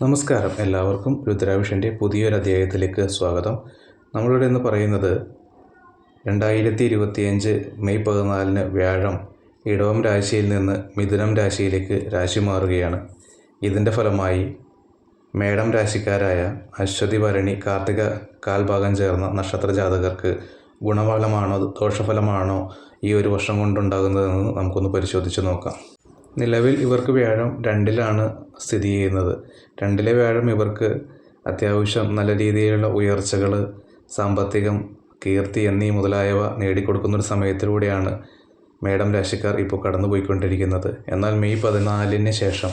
നമസ്കാരം. എല്ലാവർക്കും രുദ്രാവിഷന്റെ പുതിയൊരു അധ്യായത്തിലേക്ക് സ്വാഗതം. നമ്മളിവിടെ ഇന്ന് പറയുന്നത് രണ്ടായിരത്തി ഇരുപത്തിയഞ്ച് മെയ് പതിനാലിന് വ്യാഴം ഇടവം രാശിയിൽ നിന്ന് മിഥുനം രാശിയിലേക്ക് രാശി മാറുകയാണ്. ഇതിന്റെ ഫലമായി മേടം രാശിക്കാരായ അശ്വതി ഭരണി കാർത്തിക കാൽഭാഗം ചേർന്ന നക്ഷത്ര ജാതകർക്ക് ഗുണഫലമാണോ ദോഷഫലമാണോ ഈ ഒരു വർഷം കൊണ്ടുണ്ടാകുന്നതെന്ന് നമുക്കൊന്ന് പരിശോധിച്ച് നോക്കാം. നിലവിൽ ഇവർക്ക് വ്യാഴം രണ്ടിലാണ് സ്ഥിതി ചെയ്യുന്നത്. രണ്ടിലെ വ്യാഴം ഇവർക്ക് അത്യാവശ്യം നല്ല രീതിയിലുള്ള ഉയർച്ചകൾ സാമ്പത്തികം കീർത്തി എന്നീ മുതലായവ നേടിക്കൊടുക്കുന്നൊരു സമയത്തിലൂടെയാണ് മേഡം രാശിക്കാർ ഇപ്പോൾ കടന്നുപോയിക്കൊണ്ടിരിക്കുന്നത്. എന്നാൽ മെയ് പതിനാലിന് ശേഷം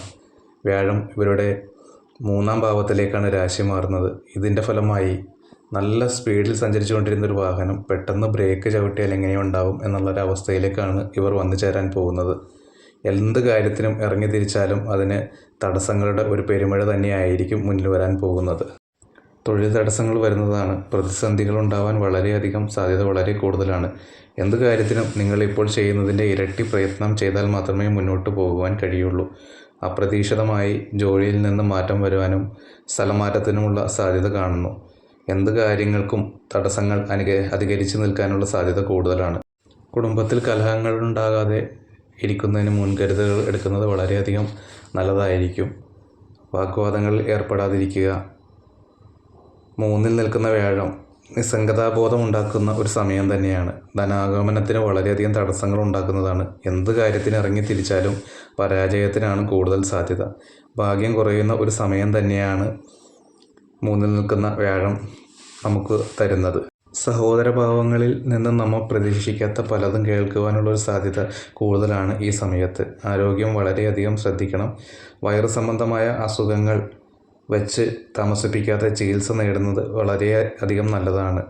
വ്യാഴം ഇവരുടെ മൂന്നാം ഭാവത്തിലേക്കാണ് രാശി മാറുന്നത്. ഇതിന്റെ ഫലമായി നല്ല സ്പീഡിൽ സഞ്ചരിച്ചു കൊണ്ടിരുന്ന ഒരു വാഹനം പെട്ടെന്ന് ബ്രേക്ക് ചവിട്ടിയാൽ എങ്ങനെയുണ്ടാവും എന്നുള്ളൊരവസ്ഥയിലേക്കാണ് ഇവർ വന്നു ചേരാൻ പോകുന്നത്. എന്ത് കാര്യത്തിനും ഇറങ്ങി തിരിച്ചാലും അതിന് തടസ്സങ്ങളുടെ ഒരു പെരുമഴ തന്നെയായിരിക്കും മുന്നിൽ വരാൻ പോകുന്നത്. തൊഴിൽ തടസ്സങ്ങൾ വരുന്നതാണ്. പ്രതിസന്ധികൾ ഉണ്ടാവാൻ വളരെയധികം സാധ്യത വളരെ കൂടുതലാണ്. എന്ത് കാര്യത്തിനും നിങ്ങൾ ഇപ്പോൾ ചെയ്യുന്നതിന്റെ ഇരട്ടി പ്രയത്നം ചെയ്താൽ മാത്രമേ മുന്നോട്ട് പോകുവാൻ കഴിയുള്ളൂ. അപ്രതീക്ഷിതമായി ജോലിയിൽ നിന്ന് മാറ്റം വരുവാനും സ്ഥലമാറ്റത്തിനുമുള്ള സാധ്യത കാണുന്നു. എന്ത് കാര്യങ്ങൾക്കും തടസ്സങ്ങൾ അനുക അധികരിച്ചു നിൽക്കാനുള്ള സാധ്യത കൂടുതലാണ്. കുടുംബത്തിൽ കലഹങ്ങൾ ഉണ്ടാകാതെ ഇരിക്കുന്നതിന് മുൻകരുതലുകൾ എടുക്കുന്നത് വളരെയധികം നല്ലതായിരിക്കും. വാഗ്വാദങ്ങളിൽ ഏർപ്പെടാതിരിക്കുക. മൂന്നിൽ നിൽക്കുന്ന വ്യാഴം നിസ്സംഗതാബോധം ഉണ്ടാക്കുന്ന ഒരു സമയം തന്നെയാണ്. ധനാഗമനത്തിന് വളരെയധികം തടസ്സങ്ങൾ ഉണ്ടാക്കുന്നതാണ്. എന്ത് കാര്യത്തിന് ഇറങ്ങി തിരിച്ചാലും പരാജയത്തിനാണ് കൂടുതൽ സാധ്യത. ഭാഗ്യം കുറയുന്ന ഒരു സമയം തന്നെയാണ് മൂന്നിൽ നിൽക്കുന്ന വ്യാഴം നമുക്ക് തരുന്നത്. സഹോദരഭാവങ്ങളിൽ നിന്ന് നമ്മൾ പ്രതീക്ഷിക്കാത്ത പലതും കേൾക്കുവാനുള്ള ഒരു സാധ്യത കൂടുതലാണ് ഈ സമയത്ത്. ആരോഗ്യം വളരെയധികം ശ്രദ്ധിക്കണം. വൈറസ് സംബന്ധമായ അസുഖങ്ങൾ വെച്ച് താമസിപ്പിക്കാതെ ചികിത്സ നേടുന്നത് വളരെ അധികം നല്ലതാണ്.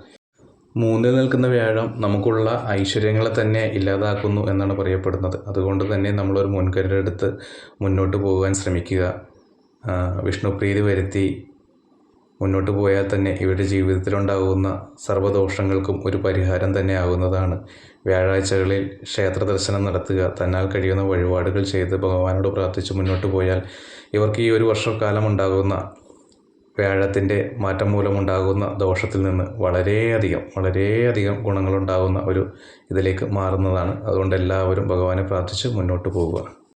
മൂന്നിൽ നിൽക്കുന്ന വ്യാഴം നമുക്കുള്ള ഐശ്വര്യങ്ങളെ തന്നെ ഇല്ലാതാക്കുന്നു എന്നാണ് പറയപ്പെടുന്നത്. അതുകൊണ്ട് തന്നെ നമ്മളൊരു മുൻകരുതെടുത്ത് മുന്നോട്ട് പോകാൻ ശ്രമിക്കുക. വിഷ്ണുപ്രീതി വരുത്തി മുന്നോട്ട് പോയാൽ തന്നെ ഇവരുടെ ജീവിതത്തിലുണ്ടാകുന്ന സർവദോഷങ്ങൾക്കും ഒരു പരിഹാരം തന്നെ ആകുന്നതാണ് വ്യാഴാഴ്ചകളിൽ ക്ഷേത്ര ദർശനം നടത്തുക തന്നാൽ കഴിയുന്ന വഴിപാടുകൾ ചെയ്ത് ഭഗവാനോട് പ്രാർത്ഥിച്ച് മുന്നോട്ട് പോയാൽ ഇവർക്ക് ഈ ഒരു വർഷക്കാലം ഉണ്ടാകുന്ന വ്യാഴത്തിന്റെ മാറ്റം മൂലമുണ്ടാകുന്ന ദോഷത്തിൽ നിന്ന് വളരെയധികം വളരെയധികം ഗുണങ്ങളുണ്ടാകുന്ന ഒരു ഇതിലേക്ക് മാറുന്നതാണ്. അതുകൊണ്ട് എല്ലാവരും ഭഗവാനെ പ്രാർത്ഥിച്ച് മുന്നോട്ട് പോവുക.